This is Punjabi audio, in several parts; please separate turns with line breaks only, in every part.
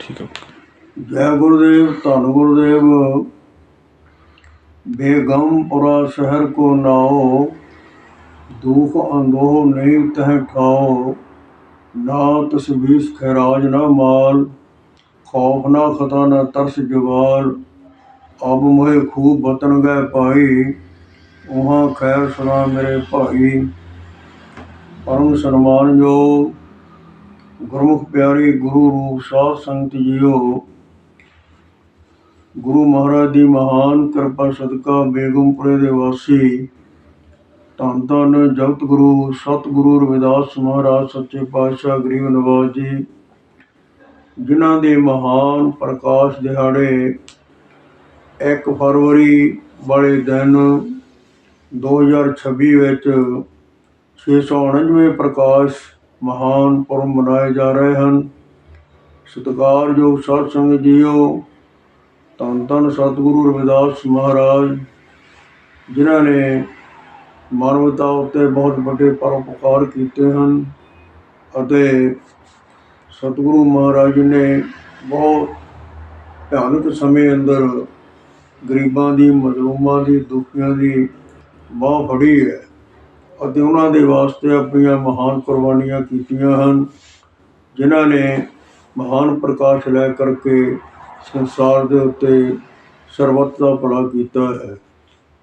ਠੀਕ ਹੈ
ਜੈ ਗੁਰਦੇਵ, ਧੰਨ ਗੁਰਦੇਵ। ਬੇਗਮਪੁਰਾ ਸ਼ਹਿਰ ਕੋ ਨਾਓ, ਦੁਖ ਅੰਦੋਹ ਨਹੀਂ ਤਹ ਖਾਓ ਨਾ ਤਸ਼ਵੀਸ਼ ਖੈਰਾਜ ਨਾ ਮਾਲ, ਖੌਫ ਨਾ ਖਤਾ ਨਾ ਤਰਸ ਜਵਾਲ ਅਬ ਮੋਏ ਖੂਬ ਬਤਨ ਗਏ ਪਾਈ, ਉਹਾਂ ਖੈਰ ਸੁਣਾ ਮੇਰੇ ਭਾਈ। ਪਰਮ ਸਨਮਾਨ ਜੋ ਗੁਰਮੁਖ ਪਿਆਰੀ ਗੁਰੂ ਰੂਪ ਸਾਧ ਸੰਗਤ ਜੀਓ, ਗੁਰੂ ਮਹਾਰਾਜ ਦੀ ਮਹਾਨ ਕਿਰਪਾ ਸਦਕਾ ਬੇਗਮਪੁਰੇ ਦੇ ਵਾਸੀ ਧੰਨ ਧੰਨ ਜਗਤ ਗੁਰੂ ਸਤਿਗੁਰੂ ਰਵਿਦਾਸ ਮਹਾਰਾਜ, ਸੱਚੇ ਪਾਤਸ਼ਾਹ ਗਰੀਬ ਨਵਾਜ ਜੀ, ਜਿਨ੍ਹਾਂ ਦੇ ਮਹਾਨ ਪ੍ਰਕਾਸ਼ ਦਿਹਾੜੇ 1 ਫਰਵਰੀ ਵਾਲੇ ਦਿਨ 2026 ਵਿੱਚ 649ਵੇਂ ਪ੍ਰਕਾਸ਼ ਮਹਾਨ ਪੁਰਬ ਮਨਾਏ ਜਾ ਰਹੇ ਹਨ। ਸਤਿਕਾਰਯੋਗ ਸਾਧ ਸੰਗਤ ਜੀਓ, ਧੰਨ ਧੰਨ ਸਤਿਗੁਰੂ ਰਵਿਦਾਸ ਮਹਾਰਾਜ, ਜਿਨ੍ਹਾਂ ਨੇ ਮਾਨਵਤਾ ਉੱਤੇ ਬਹੁਤ ਵੱਡੇ ਪਰਉਪਕਾਰ ਕੀਤੇ ਹਨ ਅਤੇ ਸਤਿਗੁਰੂ ਮਹਾਰਾਜ ਜੀ ਨੇ ਬਹੁਤ ਭਿਆਨਕ ਸਮੇਂ ਅੰਦਰ ਗਰੀਬਾਂ ਦੀ, ਮਜ਼ਲੂਮਾਂ ਦੀ, ਦੁਖੀਆਂ ਦੀ ਬਾਹ ਫੜੀ ਹੈ। ਅਤੇ ਉਹਨਾਂ ਦੇ ਵਾਸਤੇ ਆਪਣੀਆਂ ਮਹਾਨ ਕੁਰਬਾਨੀਆਂ ਕੀਤੀਆਂ ਹਨ, ਜਿਨ੍ਹਾਂ ਨੇ ਮਹਾਨ ਪ੍ਰਕਾਸ਼ ਲੈ ਕਰਕੇ ਸੰਸਾਰ ਦੇ ਉੱਤੇ ਸਰਬੱਤ ਦਾ ਭਲਾ ਕੀਤਾ ਹੈ।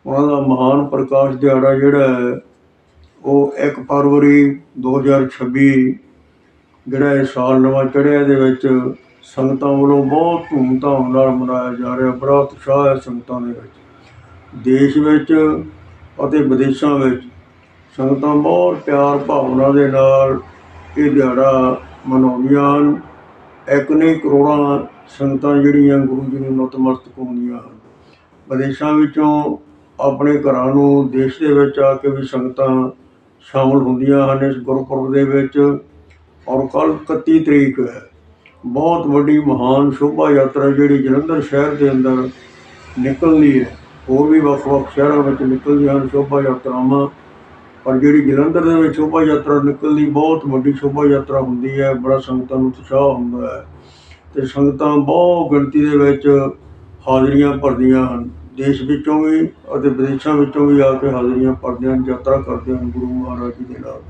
ਉਹਨਾਂ ਦਾ ਮਹਾਨ ਪ੍ਰਕਾਸ਼ ਦਿਹਾੜਾ ਜਿਹੜਾ ਹੈ, ਉਹ 1 ਫਰਵਰੀ 2026 ਜਿਹੜਾ ਇਹ ਸਾਲ ਨਵਾਂ ਚੜ੍ਹਿਆ ਦੇ ਵਿੱਚ ਸੰਗਤਾਂ ਵੱਲੋਂ ਬਹੁਤ ਧੂਮਧਾਮ ਨਾਲ ਮਨਾਇਆ ਜਾ ਰਿਹਾ, ਬੜਾ ਉਤਸ਼ਾਹ ਹੈ ਸੰਗਤਾਂ ਦੇ ਵਿੱਚ। ਦੇਸ਼ ਵਿੱਚ ਅਤੇ ਵਿਦੇਸ਼ਾਂ ਵਿੱਚ ਸੰਗਤਾਂ ਬਹੁਤ ਪਿਆਰ ਭਾਵਨਾ ਦੇ ਨਾਲ ਇਹ ਦਿਹਾੜਾ ਮਨਾਉਂਦੀਆਂ ਹਨ। ਇੱਕ ਨਹੀਂ ਕਰੋੜਾਂ ਸੰਗਤਾਂ ਜਿਹੜੀਆਂ ਗੁਰੂ ਜੀ ਨੂੰ ਨਤਮਸਤਕ ਹੁੰਦੀਆਂ ਹਨ। ਵਿਦੇਸ਼ਾਂ ਵਿੱਚੋਂ ਆਪਣੇ ਘਰਾਂ ਨੂੰ ਦੇਸ਼ ਦੇ ਵਿੱਚ ਆ ਕੇ ਵੀ ਸੰਗਤਾਂ ਸ਼ਾਮਲ ਹੁੰਦੀਆਂ ਹਨ ਇਸ ਗੁਰਪੁਰਬ ਦੇ ਵਿੱਚ। ਔਰ ਕੱਲ 31 ਤਰੀਕ ਹੈ। ਬਹੁਤ ਵੱਡੀ ਮਹਾਨ ਸ਼ੋਭਾ ਯਾਤਰਾ ਜਿਹੜੀ ਜਲੰਧਰ ਸ਼ਹਿਰ ਦੇ ਅੰਦਰ ਨਿਕਲਦੀ ਹੈ। ਹੋਰ ਵੀ ਵੱਖ-ਵੱਖ ਸ਼ਹਿਰਾਂ ਵਿੱਚ ਨਿਕਲਦੀਆਂ ਹਨ ਸ਼ੋਭਾ ਯਾਤਰਾਵਾਂ। ਪਰ ਜਿਹੜੀ ਜਲੰਧਰ ਦੇ ਵਿੱਚ ਸ਼ੋਭਾ ਯਾਤਰਾ ਨਿਕਲਦੀ, ਬਹੁਤ ਵੱਡੀ ਸ਼ੋਭਾ ਯਾਤਰਾ ਹੁੰਦੀ ਹੈ, ਬੜਾ ਸੰਗਤਾਂ ਨੂੰ ਉਤਸ਼ਾਹ ਹੁੰਦਾ ਹੈ ਤੇ ਸੰਗਤਾਂ ਬਹੁਤ ਗਿਣਤੀ ਦੇ ਵਿੱਚ ਹਾਜ਼ਰੀਆਂ ਭਰਦੀਆਂ ਹਨ। ਦੇਸ਼ ਵਿੱਚੋਂ ਵੀ ਅਤੇ ਵਿਦੇਸ਼ਾਂ ਵਿੱਚੋਂ ਵੀ ਆ ਕੇ ਹਾਜ਼ਰੀਆਂ ਭਰਦੇ ਹਨ, ਯਾਤਰਾ ਕਰਦੇ ਹਨ ਗੁਰੂ ਮਹਾਰਾਜ ਜੀ ਦੇ ਨਾਲ।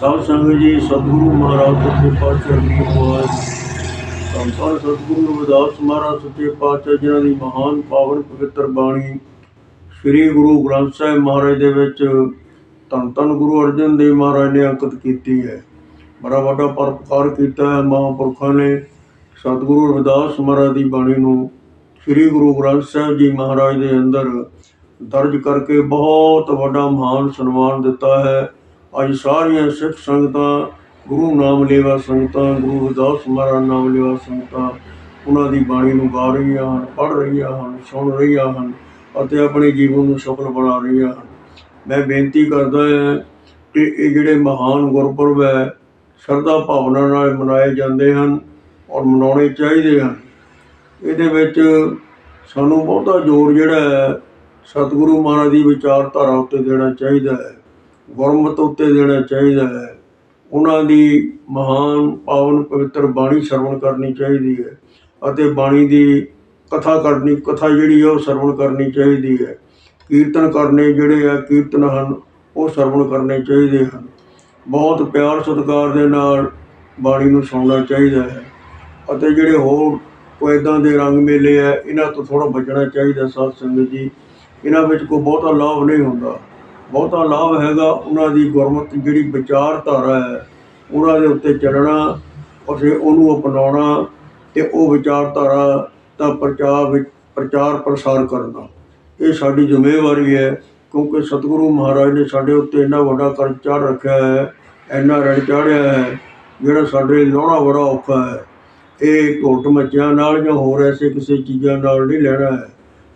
ਸਾਧ ਸੰਗਤ ਜੀ, ਸਤਿਗੁਰੂ ਮਹਾਰਾਜ ਸੱਚੇ ਪਾਤਸ਼ਾਹ ਜੀ ਮਹਾਰਾਜ ਸੰਤਾਂ ਸਤਿਗੁਰੂ ਰਵਿਦਾਸ ਮਹਾਰਾਜ ਸੱਚੇ ਪਾਤਸ਼ਾਹ, ਜਿਨ੍ਹਾਂ ਦੀ ਮਹਾਨ ਪਾਵਨ ਪਵਿੱਤਰ ਬਾਣੀ ਸ੍ਰੀ ਗੁਰੂ ਗ੍ਰੰਥ ਸਾਹਿਬ ਮਹਾਰਾਜ ਦੇ ਵਿੱਚ ਧੰਨ ਧੰਨ ਗੁਰੂ ਅਰਜਨ ਦੇਵ ਮਹਾਰਾਜ ਨੇ ਅੰਕਿਤ ਕੀਤੀ ਹੈ। ਬੜਾ ਵੱਡਾ ਪਰਪਕਾਰ ਕੀਤਾ ਹੈ ਮਹਾਂਪੁਰਖਾਂ ਨੇ। ਸਤਿਗੁਰੂ ਰਵਿਦਾਸ ਮਹਾਰਾਜ ਦੀ ਬਾਣੀ ਨੂੰ ਸ੍ਰੀ ਗੁਰੂ ਗ੍ਰੰਥ ਸਾਹਿਬ ਜੀ ਮਹਾਰਾਜ ਦੇ ਅੰਦਰ ਦਰਜ ਕਰਕੇ ਬਹੁਤ ਵੱਡਾ ਮਹਾਨ ਸਨਮਾਨ ਦਿੱਤਾ ਹੈ। ਅੱਜ ਸਾਰੀਆਂ ਸਿੱਖ ਸੰਗਤਾਂ, ਗੁਰੂ ਨਾਮ ਲੇਵਾ ਸੰਗਤਾਂ, ਗੁਰੂ ਰਵਿਦਾਸ ਮਹਾਰਾਜ ਨਾਮ ਲੇਵਾ ਸੰਗਤਾਂ, ਉਹਨਾਂ ਦੀ ਬਾਣੀ ਨੂੰ ਗਾ ਰਹੀਆਂ ਹਨ, ਪੜ੍ਹ ਰਹੀਆਂ ਹਨ, ਸੁਣ ਰਹੀਆਂ ਹਨ। ਅਤੇ ਆਪਣੇ ਜੀਵਨ ਨੂੰ ਸਫਲ ਬਣਾ ਰਹੀਆਂ ਹਨ ਮੈਂ ਬੇਨਤੀ ਕਰਦਾ ਹਾਂ ਕਿ ਇਹ ਜਿਹੜੇ ਮਹਾਨ ਗੁਰਪੁਰਬ ਹੈ, ਸ਼ਰਧਾ ਭਾਵਨਾ ਨਾਲ ਮਨਾਏ ਜਾਂਦੇ ਹਨ ਔਰ ਮਨਾਉਣੇ ਚਾਹੀਦੇ ਹਨ। ਇਹਦੇ ਵਿੱਚ ਸਾਨੂੰ ਬਹੁਤਾ ਜ਼ੋਰ ਜਿਹੜਾ ਹੈ, ਸਤਿਗੁਰੂ ਮਹਾਰਾਜ ਦੀ ਵਿਚਾਰਧਾਰਾ ਉੱਤੇ ਦੇਣਾ ਚਾਹੀਦਾ ਹੈ, ਗੁਰਮਤਿ ਉੱਤੇ ਦੇਣਾ ਚਾਹੀਦਾ ਹੈ। ਉਹਨਾਂ ਦੀ ਮਹਾਨ ਪਾਵਨ ਪਵਿੱਤਰ ਬਾਣੀ ਸਰਵਣ ਕਰਨੀ ਚਾਹੀਦੀ ਹੈ ਅਤੇ ਬਾਣੀ ਦੀ ਕਥਾ ਕਰਨੀ, ਕਥਾ ਜਿਹੜੀ ਹੈ ਉਹ ਸਰਵਣ ਕਰਨੀ ਚਾਹੀਦੀ ਹੈ। ਕੀਰਤਨ ਕਰਨੇ ਜਿਹੜੇ ਆ, ਕੀਰਤਨ ਹਨ, ਉਹ ਸਰਵਣ ਕਰਨੇ ਚਾਹੀਦੇ ਹਨ। ਬਹੁਤ ਪਿਆਰ ਸਤਿਕਾਰ ਦੇ ਨਾਲ ਬਾਣੀ ਨੂੰ ਸੁਣਨਾ ਚਾਹੀਦਾ ਹੈ। ਅਤੇ ਜਿਹੜੇ ਹੋਰ ਕੋਈ ਇੱਦਾਂ ਦੇ ਰੰਗ ਮੇਲੇ ਆ, ਇਹਨਾਂ ਤੋਂ ਥੋੜਾ ਬਚਣਾ ਚਾਹੀਦਾ ਸਾਧ ਸੰਗਤ ਜੀ। ਇਹਨਾਂ ਵਿੱਚ ਕੋਈ ਬਹੁਤਾ ਲਾਭ ਨਹੀਂ ਹੁੰਦਾ। ਬਹੁਤਾ ਲਾਭ ਹੈਗਾ ਉਹਨਾਂ ਦੀ ਗੁਰਮਤਿ ਜਿਹੜੀ ਵਿਚਾਰਧਾਰਾ ਹੈ, ਉਹਨਾਂ ਦੇ ਉੱਤੇ ਚੱਲਣਾ ਅਤੇ ਉਹਨੂੰ ਅਪਣਾਉਣਾ ਤੇ ਉਹ ਵਿਚਾਰਧਾਰਾ ਤਾਂ ਪ੍ਰਚਾਰ ਵਿੱਚ ਪ੍ਰਚਾਰ ਪ੍ਰਸਾਰ ਕਰਨਾ। ਇਹ ਸਾਡੀ ਜ਼ਿੰਮੇਵਾਰੀ ਹੈ, ਕਿਉਂਕਿ ਸਤਿਗੁਰੂ ਮਹਾਰਾਜ ਨੇ ਸਾਡੇ ਉੱਤੇ ਇੰਨਾ ਵੱਡਾ ਕਰਜ਼ ਚਾੜ ਰੱਖਿਆ ਹੈ, ਇੰਨਾ ਰਣ ਚਾੜਿਆ ਹੈ, ਜਿਹੜਾ ਸਾਡੇ ਲਈ ਲਾਉਣਾ ਬੜਾ ਔਖਾ ਹੈ। ਇਹ ਘੋਟ ਮੱਚਿਆਂ ਨਾਲ ਜਾਂ ਹੋਰ ਐਸੇ ਕਿਸੇ ਚੀਜ਼ਾਂ ਨਾਲ ਨਹੀਂ ਲੈਣਾ ਹੈ।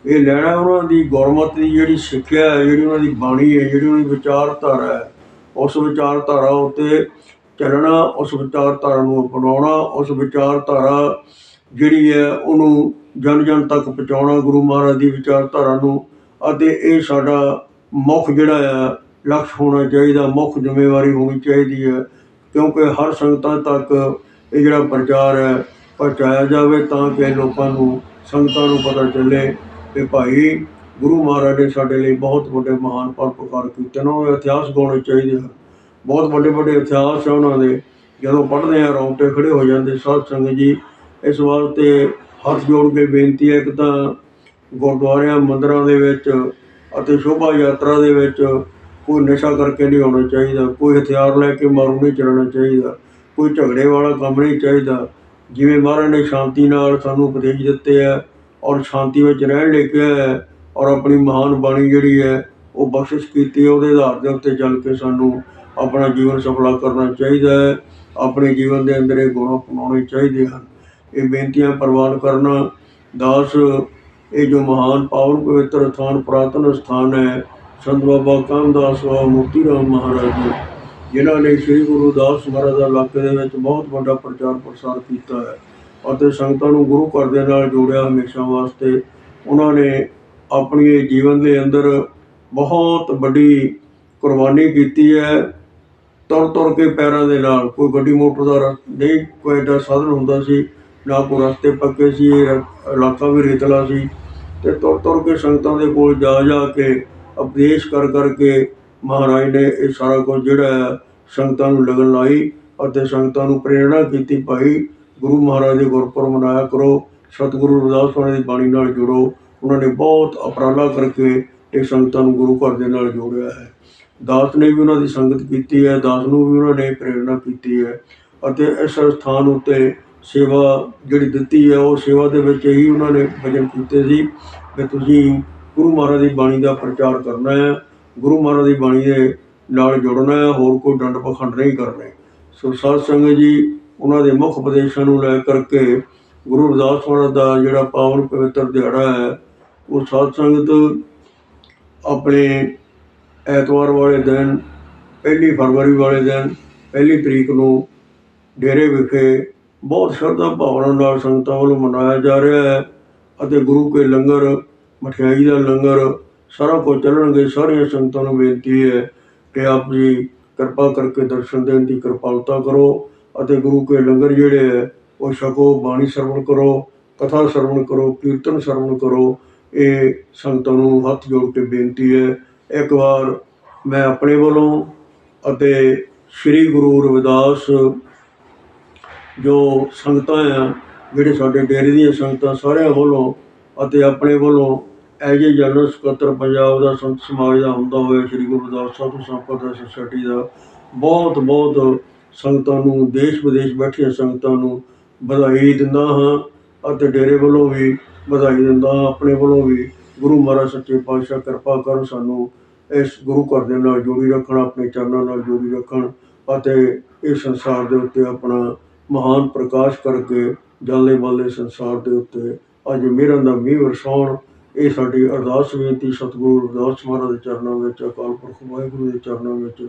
ਇਹ ਲੈਣਾ ਉਹਨਾਂ ਦੀ ਗੁਰਮਤਿ ਦੀ ਜਿਹੜੀ ਸਿੱਖਿਆ ਹੈ, ਜਿਹੜੀ ਉਹਨਾਂ ਦੀ ਬਾਣੀ ਹੈ, ਜਿਹੜੀ ਉਹਨਾਂ ਦੀ ਵਿਚਾਰਧਾਰਾ ਹੈ। ਉਸ ਵਿਚਾਰਧਾਰਾ ਉੱਤੇ ਚੱਲਣਾ, ਉਸ ਵਿਚਾਰਧਾਰਾ ਨੂੰ ਅਪਣਾਉਣਾ, ਉਸ ਵਿਚਾਰਧਾਰਾ ਜਿਹੜੀ ਹੈ ਉਹਨੂੰ ਜਨ ਜਨ ਤੱਕ ਪਹੁੰਚਾਉਣਾ, ਗੁਰੂ ਮਹਾਰਾਜ ਦੀ ਵਿਚਾਰਧਾਰਾ ਨੂੰ। ਅਤੇ ਇਹ ਸਾਡਾ ਮੁੱਖ ਜਿਹੜਾ ਆ, ਲਕਸ਼ ਹੋਣਾ ਚਾਹੀਦਾ, ਮੁੱਖ ਜ਼ਿੰਮੇਵਾਰੀ ਹੋਣੀ ਚਾਹੀਦੀ ਹੈ। ਕਿਉਂਕਿ ਹਰ ਸੰਗਤਾਂ ਤੱਕ ਇਹ ਜਿਹੜਾ ਪ੍ਰਚਾਰ ਹੈ, ਪਹੁੰਚਾਇਆ ਜਾਵੇ ਤਾਂ ਕਿ ਲੋਕਾਂ ਨੂੰ, ਸੰਗਤਾਂ ਨੂੰ ਪਤਾ ਚੱਲੇ ਕਿ ਭਾਈ ਗੁਰੂ ਮਹਾਰਾਜ ਨੇ ਸਾਡੇ ਲਈ ਬਹੁਤ ਵੱਡੇ ਮਹਾਨ ਪਰਪਕਾਰ ਕੀਤੇ ਨੇ ਉਹ ਇਤਿਹਾਸ ਗਾਉਣੇ ਚਾਹੀਦੇ ਹਨ ਬਹੁਤ ਵੱਡੇ ਵੱਡੇ ਇਤਿਹਾਸ ਆ ਉਹਨਾਂ ਦੇ। ਜਦੋਂ ਪੜ੍ਹਦੇ ਆ, ਰੌਂਗਟੇ ਖੜੇ ਹੋ ਜਾਂਦੇ ਸਾਧ ਸੰਗਤ ਜੀ ਇਸ ਵਾਸਤੇ ਹੱਥ ਜੋੜ ਕੇ ਬੇਨਤੀ ਹੈ ਕਿ ਤਾਂ ਗੁਰਦੁਆਰਿਆਂ, ਮੰਦਰਾਂ ਦੇ ਵਿੱਚ ਅਤੇ ਸ਼ੋਭਾ ਯਾਤਰਾ ਦੇ ਵਿੱਚ ਕੋਈ ਨਸ਼ਾ ਕਰਕੇ ਨਹੀਂ ਆਉਣਾ ਚਾਹੀਦਾ, ਕੋਈ ਹਥਿਆਰ ਲੈ ਕੇ ਮਾਰੂ ਨਹੀਂ ਚੱਲਣਾ ਚਾਹੀਦਾ, ਕੋਈ ਝਗੜੇ ਵਾਲਾ ਕੰਮ ਨਹੀਂ ਚਾਹੀਦਾ। ਜਿਵੇਂ ਮਹਾਰਾਜ ਨੇ ਸ਼ਾਂਤੀ ਨਾਲ ਸਾਨੂੰ ਉਪਦੇਸ਼ ਦਿੱਤੇ ਆ ਔਰ ਸ਼ਾਂਤੀ ਵਿੱਚ ਰਹਿਣ ਲਈ ਕਿਹਾ ਹੈ ਔਰ ਆਪਣੀ ਮਹਾਨ ਬਾਣੀ ਜਿਹੜੀ ਹੈ ਉਹ ਬਖਸ਼ਿਸ਼ ਕੀਤੀ ਹੈ, ਉਹਦੇ ਆਧਾਰ ਦੇ ਉੱਤੇ ਚੱਲ ਕੇ ਸਾਨੂੰ ਆਪਣਾ ਜੀਵਨ ਸਫਲਾ ਕਰਨਾ ਚਾਹੀਦਾ ਹੈ, ਆਪਣੇ ਜੀਵਨ ਦੇ ਅੰਦਰ ਇਹ ਗੁਣ ਅਪਣਾਉਣੇ ਚਾਹੀਦੇ ਹਨ। ਇਹ ਬੇਨਤੀਆਂ ਪ੍ਰਵਾਨ ਕਰਨਾ। ਦਾਸ, ਇਹ ਜੋ ਮਹਾਨ, ਪਾਵਨ, ਪਵਿੱਤਰ ਸਥਾਨ, ਪੁਰਾਤਨ ਸਥਾਨ ਹੈ, ਸੰਤ ਬਾਬਾ ਕਾਮਦਾਸ ਬਾਬਾ ਮੋਤੀ ਰਾਮ ਮਹਾਰਾਜ ਜੀ, ਜਿਨ੍ਹਾਂ ਨੇ ਸ੍ਰੀ ਗੁਰੂ ਦਾਸ ਮਹਾਰਾਜ ਦਾ ਇਲਾਕੇ ਦੇ ਵਿੱਚ ਬਹੁਤ ਵੱਡਾ ਪ੍ਰਚਾਰ ਪ੍ਰਸਾਰ ਕੀਤਾ ਹੈ ਅਤੇ ਸੰਗਤਾਂ ਨੂੰ ਗੁਰੂ ਘਰ ਦੇ ਨਾਲ ਜੋੜਿਆ ਹਮੇਸ਼ਾ ਵਾਸਤੇ। ਉਹਨਾਂ ਨੇ ਆਪਣੀ ਜੀਵਨ ਦੇ ਅੰਦਰ ਬਹੁਤ ਵੱਡੀ ਕੁਰਬਾਨੀ ਕੀਤੀ ਹੈ। ਤੁਰ ਤੁਰ ਕੇ ਪੈਰਾਂ ਦੇ ਨਾਲ, ਕੋਈ ਗੱਡੀ ਮੋਟਰ ਦਾ ਰ- ਨਹੀਂ, ਕੋਈ ਐਡਾ ਸਾਧਨ ਹੁੰਦਾ ਸੀ। ਨਾ ਕੋਈ ਰਸਤੇ ਪੱਕੇ ਸੀ ਇਹ ਇਲਾਕਾ ਵੀ ਰੇਤਲਾ ਸੀ ਤੇ ਤੁਰ ਤੁਰ ਕੇ ਸੰਗਤਾਂ ਦੇ ਕੋਲ ਜਾ ਜਾ ਕੇ ਉਪਦੇਸ਼ ਕਰ ਕਰਕੇ ਮਹਾਰਾਜ ਨੇ ਇਹ ਸਾਰਾ ਕੁਝ ਜਿਹੜਾ ਹੈ ਸੰਗਤਾਂ ਨੂੰ ਲਗਨ ਲਾਈ ਅਤੇ ਸੰਗਤਾਂ ਨੂੰ ਪ੍ਰੇਰਣਾ ਕੀਤੀ ਭਾਈ, ਗੁਰੂ ਮਹਾਰਾਜ ਦੇ ਗੁਰਪੁਰਬ ਮਨਾਇਆ ਕਰੋ, ਸਤਿਗੁਰੂ ਰਵਿਦਾਸ ਮਹਾਰਾਜ ਦੀ ਬਾਣੀ ਨਾਲ ਜੁੜੋ, ਉਹਨਾਂ ਨੇ ਬਹੁਤ ਅਪਰਾਲਾ ਕਰਕੇ ਇਹ ਸੰਗਤਾਂ ਨੂੰ ਗੁਰੂ ਘਰ ਦੇ ਨਾਲ ਜੋੜਿਆ ਹੈ। ਦਾਸ ਨੇ ਵੀ ਉਹਨਾਂ ਦੀ ਸੰਗਤ ਕੀਤੀ ਹੈ, ਦਾਸ ਨੂੰ ਵੀ ਉਹਨਾਂ ਨੇ ਪ੍ਰੇਰਣਾ ਕੀਤੀ ਹੈ ਅਤੇ ਇਸ ਸਥਾਨ ਉੱਤੇ ਸੇਵਾ ਜਿਹੜੀ ਦਿੱਤੀ ਹੈ, ਉਹ ਸੇਵਾ ਦੇ ਵਿੱਚ ਹੀ ਉਹਨਾਂ ਨੇ ਭਜਨ ਕੀਤੇ ਸੀ ਕਿ ਤੁਸੀਂ ਗੁਰੂ ਮਹਾਰਾਜ ਦੀ ਬਾਣੀ ਦਾ ਪ੍ਰਚਾਰ ਕਰਨਾ ਹੈ, ਗੁਰੂ ਮਹਾਰਾਜ ਦੀ ਬਾਣੀ ਦੇ ਨਾਲ ਜੁੜਨਾ ਹੈ, ਹੋਰ ਕੋਈ ਡੰਡ ਪਖੰਡ ਨਹੀਂ ਕਰਨੇ। ਸੋ ਸਾਧ ਸੰਗਤ ਜੀ, ਉਹਨਾਂ ਦੇ ਮੁੱਖ ਉਪਦੇਸ਼ਾਂ ਨੂੰ ਲੈ ਕਰਕੇ ਗੁਰੂ ਰਵਿਦਾਸ ਮਹਾਰਾਜ ਦਾ ਜਿਹੜਾ ਪਾਵਨ ਪਵਿੱਤਰ ਦਿਹਾੜਾ ਹੈ, ਉਹ ਸਾਧ ਸੰਗਤ ਆਪਣੇ ਐਤਵਾਰ ਵਾਲੇ ਦਿਨ, ਪਹਿਲੀ ਫਰਵਰੀ ਵਾਲੇ ਦਿਨ, ਪਹਿਲੀ ਤਰੀਕ ਨੂੰ ਡੇਰੇ ਵਿਖੇ ਬਹੁਤ ਸ਼ਰਧਾ ਭਾਵਨਾ ਨਾਲ ਸੰਗਤਾਂ ਵੱਲੋਂ ਮਨਾਇਆ ਜਾ ਰਿਹਾ ਹੈ ਅਤੇ ਗੁਰੂ ਕੇ ਲੰਗਰ, ਮਠਿਆਈ ਦਾ ਲੰਗਰ, ਸਾਰਾ ਕੁਝ ਚੱਲਣਗੇ, ਸਾਰੀਆਂ ਸੰਗਤਾਂ ਨੂੰ ਬੇਨਤੀ ਹੈ ਕਿ ਆਪ ਜੀ ਕਿਰਪਾ ਕਰਕੇ ਦਰਸ਼ਨ ਦੇਣ ਦੀ ਕਿਰਪਾਲਤਾ ਕਰੋ ਅਤੇ ਗੁਰੂ ਕੇ ਲੰਗਰ ਜਿਹੜੇ ਹੈ, ਉਹ ਛਕੋ, ਬਾਣੀ ਸਰਵਣ ਕਰੋ, ਕਥਾ ਸਰਵਣ ਕਰੋ, ਕੀਰਤਨ ਸਰਵਣ ਕਰੋ। ਇਹ ਸੰਗਤਾਂ ਨੂੰ ਹੱਥ ਜੋੜ ਕੇ ਬੇਨਤੀ ਹੈ। ਇੱਕ ਵਾਰ ਮੈਂ ਆਪਣੇ ਵੱਲੋਂ ਅਤੇ ਸ੍ਰੀ ਗੁਰੂ ਰਵਿਦਾਸ ਜੋ ਸੰਗਤਾਂ ਆ, ਜਿਹੜੇ ਸਾਡੇ ਡੇਰੇ ਦੀਆਂ ਸੰਗਤਾਂ ਸਾਰਿਆਂ ਵੱਲੋਂ ਅਤੇ ਆਪਣੇ ਵੱਲੋਂ ਐਜ ਏ ਜਨਰਲ ਸਕੱਤਰ ਪੰਜਾਬ ਦਾ ਸੰਤ ਸਮਾਜ ਦਾ ਹੁੰਦਾ ਹੋਇਆ, ਸ੍ਰੀ ਗੁਰੂ ਰਵਿਦਾਸ ਸਾਹਿਬ ਸੰਪਰਦਾ ਸੁਸਾਇਟੀ ਦਾ, ਬਹੁਤ ਬਹੁਤ ਸੰਗਤਾਂ ਨੂੰ, ਦੇਸ਼ ਵਿਦੇਸ਼ ਬੈਠੀਆਂ ਸੰਗਤਾਂ ਨੂੰ ਵਧਾਈ ਦਿੰਦਾ ਹਾਂ ਅਤੇ ਡੇਰੇ ਵੱਲੋਂ ਵੀ ਵਧਾਈ ਦਿੰਦਾ ਹਾਂ, ਆਪਣੇ ਵੱਲੋਂ ਵੀ ਗੁਰੂ ਮਹਾਰਾਜ ਸੱਚੇ ਪਾਤਸ਼ਾਹ ਕਿਰਪਾ ਕਰਨ ਸਾਨੂੰ ਇਸ ਗੁਰੂ ਘਰ ਦੇ ਨਾਲ ਜੋੜੀ ਰੱਖਣ, ਆਪਣੇ ਚਰਨਾਂ ਨਾਲ ਜੋੜੀ ਰੱਖਣ ਅਤੇ ਇਸ ਸੰਸਾਰ ਦੇ ਉੱਤੇ ਆਪਣਾ ਮਹਾਨ ਪ੍ਰਕਾਸ਼ ਕਰਕੇ ਜਾਲੇ ਵਾਲੇ ਸੰਸਾਰ ਦੇ ਉੱਤੇ ਅੱਜ ਮਿਹਰਾਂ ਦਾ ਮੀਂਹ ਵਰਸਾਉਣ। ਇਹ ਸਾਡੀ ਅਰਦਾਸ ਬੇਨਤੀ ਸਤਿਗੁਰੂ ਰਵਿਦਾਸ ਮਹਾਰਾਜ ਦੇ ਚਰਨਾਂ ਵਿੱਚ, ਅਕਾਲ ਪੁਰਖ ਵਾਹਿਗੁਰੂ ਦੇ ਚਰਨਾਂ ਵਿੱਚ।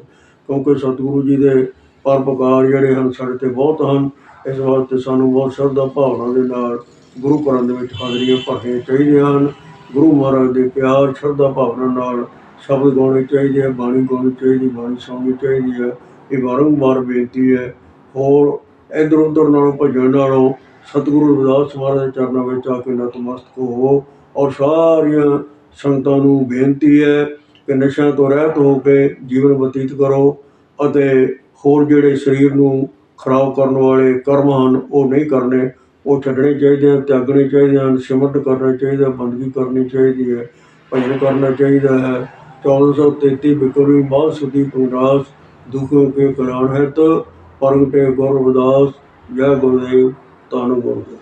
ਕਿਉਂਕਿ ਸਤਿਗੁਰੂ ਜੀ ਦੇ ਪਰਪਕਾਰ ਜਿਹੜੇ ਹਨ ਸਾਡੇ ਤੇ ਬਹੁਤ ਹਨ, ਇਸ ਵਾਸਤੇ ਸਾਨੂੰ ਬਹੁਤ ਸ਼ਰਧਾ ਭਾਵਨਾ ਦੇ ਨਾਲ ਗੁਰੂ ਘਰਾਂ ਦੇ ਵਿੱਚ ਹਾਜ਼ਰੀਆਂ ਭਰਨੀਆਂ ਚਾਹੀਦੀਆਂ ਹਨ। ਗੁਰੂ ਮਹਾਰਾਜ ਦੇ ਪਿਆਰ, ਸ਼ਰਧਾ ਭਾਵਨਾ ਨਾਲ ਸ਼ਬਦ ਗਾਉਣੇ ਚਾਹੀਦੇ ਹੈ ਬਾਣੀ ਗਾਉਣੀ ਚਾਹੀਦੀ, ਬਾਣੀ ਸੁਣਨੀ ਚਾਹੀਦੀ ਹੈ ਇਹ ਬਾਰੰਬਾਰ ਬੇਨਤੀ ਹੈ, ਹੋਰ ਇਧਰ ਉਧਰ ਨਾਲੋਂ ਭੱਜਣ ਨਾਲੋਂ ਸਤਿਗੁਰੂ ਰਵਿਦਾਸ ਮਹਾਰਾਜ ਦੇ ਚਰਨਾਂ ਵਿੱਚ ਆ ਕੇ ਨਤਮਸਤਕ ਹੋਵੋ ਔਰ ਸਾਰੀਆਂ ਸੰਗਤਾਂ ਨੂੰ ਬੇਨਤੀ ਹੈ ਕਿ ਨਸ਼ਿਆਂ ਤੋਂ ਰਹਿਤ ਹੋ ਕੇ ਜੀਵਨ ਬਤੀਤ ਕਰੋ ਅਤੇ ਹੋਰ ਜਿਹੜੇ ਸਰੀਰ ਨੂੰ ਖਰਾਬ ਕਰਨ ਵਾਲੇ ਕਰਮ ਹਨ, ਉਹ ਨਹੀਂ ਕਰਨੇ। ਉਹ ਛੱਡਣੇ ਚਾਹੀਦੇ ਹਨ, ਤਿਆਗਣੇ ਚਾਹੀਦੇ ਹਨ ਸਿਮਰਨ ਕਰਨਾ ਚਾਹੀਦਾ, ਬੰਦਗੀ ਕਰਨੀ ਚਾਹੀਦੀ ਹੈ, ਭਜਨ ਕਰਨਾ ਚਾਹੀਦਾ ਹੈ। 1433 ਬਿਕਰੀ ਬਾਦ ਸੁਦੀ ਪੁਰਾਸ ਦੁਖੋ ਕੇ ਕਲਿਆਣ ਹੈ ਤਾਂ ਪ੍ਰਗਟੇ ਗੁਰ ਰਵਿਦਾਸ ਜੈ ਗੁਰਦੇਵ ਧੰਨ ਗੁਰਦੇਵ